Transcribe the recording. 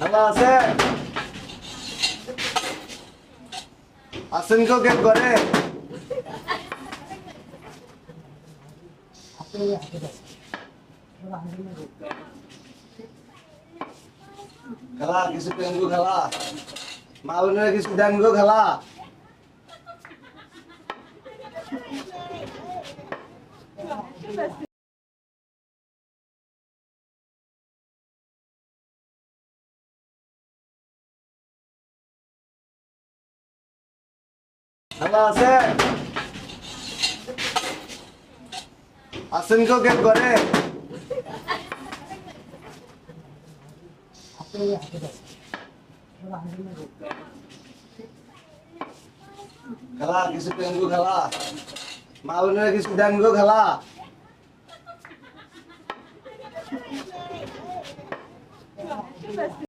ভালো আছেন কেউ কে করে খেলা কিছু গো খেলা। মা বোনের কিছু দেন খেলা। ভালো আছেন কেউ কে করে খেলা, কিছু গো খেলা। মা বোনের কিছু দেন গো খেলা।